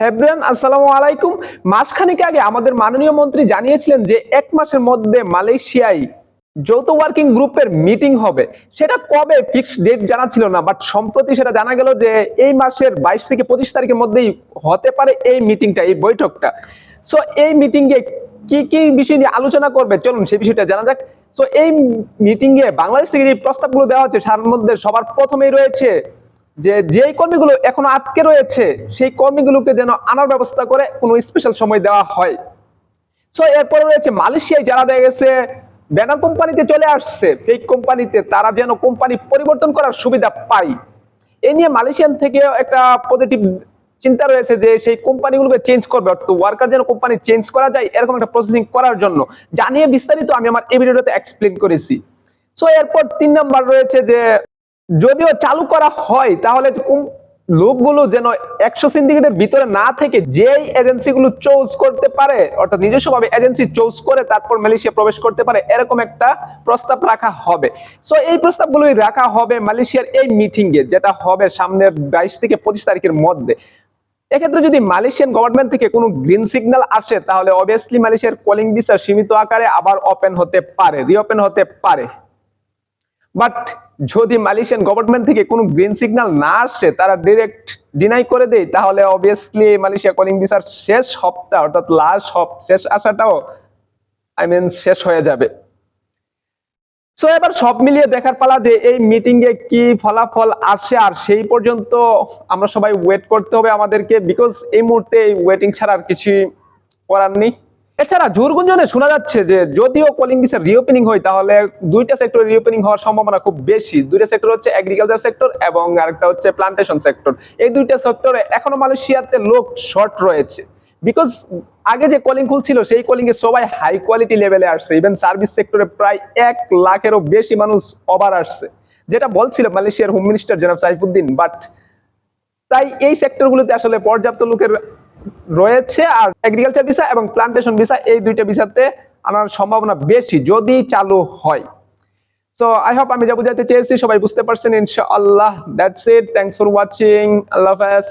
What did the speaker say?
হেব্রান আসসালামু আলাইকুম। মাসখানেক আগে আমাদের মাননীয় মন্ত্রী জানিয়েছিলেন যে এক মাসের মধ্যে মালয়েশিয়ায় যৌথ ওয়ার্কিং গ্রুপের মিটিং হবে। সেটা কবে ফিক্স ডেট জানা ছিল না বাট সম্প্রতি সেটা জানা গেল যে এই মাসের বাইশ থেকে পঁচিশ তারিখের মধ্যেই হতে পারে এই মিটিংটা এই বৈঠকটা। সো এই মিটিং এ কি কি বিষয় নিয়ে আলোচনা করবে? চলুন সেই বিষয়টা জানা যাক। তো এই মিটিং এ বাংলাদেশ থেকে যে প্রস্তাবগুলো দেওয়া হচ্ছে, তার মধ্যে সবার প্রথমেই রয়েছে যে যেই কর্মীগুলো এখনও আটকে রয়েছে, সেই কর্মীগুলোকে যেন আনার ব্যবস্থা করে কোনো স্পেশাল সময় দেওয়া হয়। সো এরপরে রয়েছে মালয়েশিয়ায় যারা দেখা গেছে ব্যানার কোম্পানিতে চলে আসছে ফেক কোম্পানিতে তারা যেন কোম্পানি পরিবর্তন করার সুবিধা পায়। এ নিয়ে মালয়েশিয়ান থেকে একটা পজিটিভ চিন্তা রয়েছে যে সেই কোম্পানিগুলোকে চেঞ্জ করবে, অর্থাৎ ওয়ার্কার যেন কোম্পানি চেঞ্জ করা যায়, এরকম একটা প্রসেসিং করার জন্য। জানিয়ে বিস্তারিত আমি আমার এই ভিডিওতে এক্সপ্লেন করেছি। সো এরপর তিন নাম্বার রয়েছে যে যদিও চালু করা হয়, তাহলে লোকগুলো যেন একশো সিন্ডিকেটের ভিতরে না থেকে যেই এজেন্সিগুলো চোজ করতে পারে, অর্থাৎ নিজস্বভাবে এজেন্সি চোজ করে তারপর মালয়েশিয়া প্রবেশ করতে পারে, এরকম একটা প্রস্তাব রাখা হবে। সো এই প্রস্তাবগুলোই রাখা হবে মালয়েশিয়ার এই মিটিং এ যেটা হবে সামনের বাইশ থেকে পঁচিশ তারিখের মধ্যে। এক্ষেত্রে যদি মালয়েশিয়ান গভর্নমেন্ট থেকে কোনো গ্রিন সিগন্যাল আসে, তাহলে অবভিয়াসলি মালয়েশিয়ার কলিং ভিসা সীমিত আকারে আবার ওপেন হতে পারে রিওপেন হতে পারে। বাট যদি মালয়েশিয়ান গভর্নমেন্ট থেকে কোনো গ্রিন সিগন্যাল না আসে, তারা ডিরেক্ট ডিনাই করে দেয়, তাহলে অবভিয়াসলি মালয়েশিয়া কলিং ভিসার শেষ সপ্তাহ অর্থাৎ লাস্ট শেষ আসাটাও আই মিন শেষ হয়ে যাবে। সো এবার সব মিলিয়ে দেখার পালা যে এই মিটিং এ কি ফলাফল আসে, আর সেই পর্যন্ত আমরা সবাই ওয়েট করতে হবে আমাদেরকে বিকজ এই মুহূর্তে এই ওয়েটিং ছাড়া আর কিছু করার নেই। এছাড়া জোরগুঞ্জনে শোনা যাচ্ছে যে যদিও কলিং ভিসা রিওপেনিং হয়, তাহলে দুইটা সেক্টর রিওপেনিং হওয়ার সম্ভাবনা খুব বেশি। দুইটা সেক্টর হচ্ছে এগ্রিকালচার সেক্টর এবং আরেকটা হচ্ছে প্লান্টেশন সেক্টর এই দুইটা সেক্টরে এখনও মালয়েশিয়াতে লোক শর্ট রয়েছে। বিকজ আগে যে কলিং খুলছিল, সেই কলিং এ সবাই হাই কোয়ালিটি লেভেলে আসছে। ইভেন সার্ভিস সেক্টরে প্রায় এক লাখেরও বেশি মানুষ ওভার আসছে। যেটা বলছিল মালয়েশিয়ার হোম মিনিস্টার জনাব সাইফুদ্দিন বাট তাই এই সেক্টরগুলোতে আসলে পর্যাপ্ত লোকের রয়েছে আর এগ্রিকালচার ভিসা এবং প্লান্টেশন ভিসা এই দুইটা ভিসাতে আনার সম্ভাবনা বেশি, যদি চালু হয়। সো আই হোপ আমি যা বুঝাতে চেয়েছি, সবাই বুঝতে পারছেন, ইনশাআল্লাহ that's it thanks for watching আল্লাহ হাফেজ।